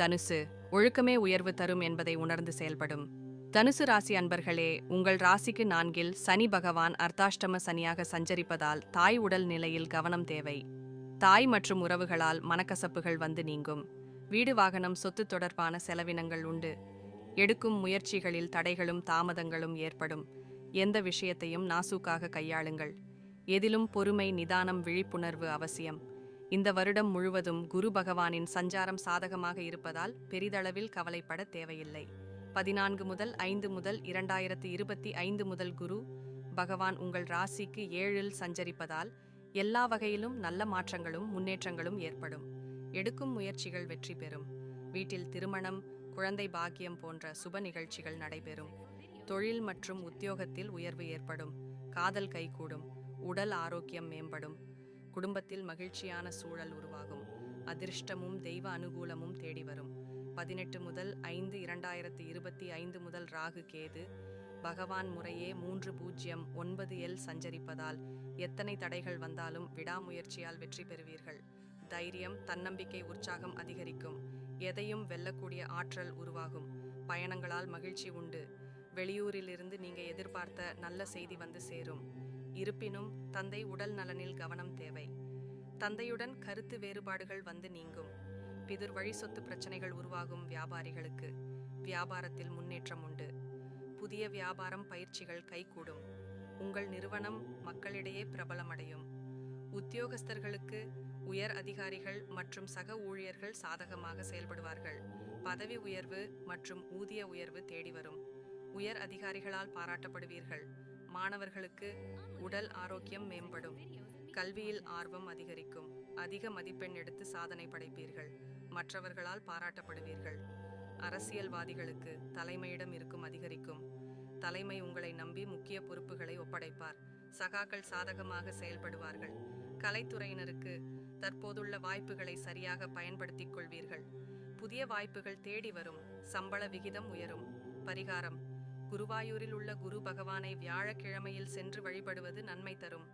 தனுசு ஒழுக்கமே உயர்வு தரும் என்பதை உணர்ந்து செயல்படும். தனுசு ராசி அன்பர்களே உங்கள் ராசிக்கு நான்கில் சனி பகவான் அர்த்தாஷ்டம சனியாக சஞ்சரிப்பதால் தாய் உடல் நிலையில் கவனம் தேவை. தாய் மற்றும் உறவுகளால் மனக்கசப்புகள் வந்து நீங்கும். வீடு வாகனம் சொத்து தொடர்பான செலவினங்கள் உண்டு. எடுக்கும் முயற்சிகளில் தடைகளும் தாமதங்களும் ஏற்படும். எந்த விஷயத்தையும் நாசூக்காக கையாளுங்கள். எதிலும் பொறுமை நிதானம் விழிப்புணர்வு அவசியம். இந்த வருடம் முழுவதும் குரு பகவானின் சஞ்சாரம் சாதகமாக இருப்பதால் பெரிதளவில் கவலைப்பட தேவையில்லை. பதினான்கு முதல் ஐந்து முதல் இரண்டாயிரத்து இருபத்தி ஐந்து முதல் குரு பகவான் உங்கள் ராசிக்கு ஏழில் சஞ்சரிப்பதால் எல்லா வகையிலும் நல்ல மாற்றங்களும் முன்னேற்றங்களும் ஏற்படும். எடுக்கும் முயற்சிகள் வெற்றி பெறும். வீட்டில் திருமணம் குழந்தை பாக்கியம் போன்ற சுப நிகழ்ச்சிகள் நடைபெறும். தொழில் மற்றும் உத்தியோகத்தில் உயர்வு ஏற்படும். காதல் கைகூடும். உடல் ஆரோக்கியம் மேம்படும். குடும்பத்தில் மகிழ்ச்சியான சூழல் உருவாகும். அதிர்ஷ்டமும் தெய்வ அனுகூலமும் தேடி வரும். பதினெட்டு முதல் ஐந்து இரண்டாயிரத்து இருபத்தி ஐந்து முதல் ராகு கேது. பகவான் முறையே மூன்று பூஜ்ஜியம் ஒன்பது எல் சஞ்சரிப்பதால் எத்தனை தடைகள் வந்தாலும் விடாமுயற்சியால் வெற்றி பெறுவீர்கள். தைரியம் தன்னம்பிக்கை உற்சாகம் அதிகரிக்கும். எதையும் வெல்லக்கூடிய ஆற்றல் உருவாகும். பயணங்களால் மகிழ்ச்சி உண்டு. வெளியூரிலிருந்து நீங்கள் எதிர்பார்த்த நல்ல செய்தி வந்து சேரும். இருப்பினும் தந்தை உடல் நலனில் கவனம் தேவை. தந்தையுடன் கருத்து வேறுபாடுகள் வந்து நீங்கும். பிதிர் வழி சொத்து பிரச்சனைகள் உருவாகும் வியாபாரிகளுக்கு வியாபாரத்தில் முன்னேற்றம் உண்டு. புதிய வியாபாரம் பயிற்சிகள் கைகூடும். உங்கள் நிறுவனம் மக்களிடையே பிரபலமடையும். உத்தியோகஸ்தர்களுக்கு உயர் அதிகாரிகள் மற்றும் சக ஊழியர்கள் சாதகமாக செயல்படுவார்கள். பதவி உயர்வு மற்றும் ஊதிய உயர்வு தேடி வரும். உயர் அதிகாரிகளால் பாராட்டப்படுவீர்கள். மாணவர்களுக்கு உடல் ஆரோக்கியம் மேம்படும். கல்வியில் ஆர்வம் அதிகரிக்கும். அதிக மதிப்பெண் எடுத்து சாதனை படைப்பீர்கள். மற்றவர்களால் பாராட்டப்படுவீர்கள். அரசியல்வாதிகளுக்கு தலைமையிடம் இருக்கும் அதிகரிக்கும். தலைமை உங்களை நம்பி முக்கிய பொறுப்புகளை ஒப்படைப்பார். சகாக்கள் சாதகமாக செயல்படுவார்கள். கலைத்துறையினருக்கு தற்போதுள்ள வாய்ப்புகளை சரியாக பயன்படுத்திக் கொள்வீர்கள். புதிய வாய்ப்புகள் தேடி வரும். சம்பள விகிதம் உயரும். பரிகாரம் குருவாயூரில் உள்ள குரு பகவானை வியாழக்கிழமையில் சென்று வழிபடுவது நன்மை தரும்.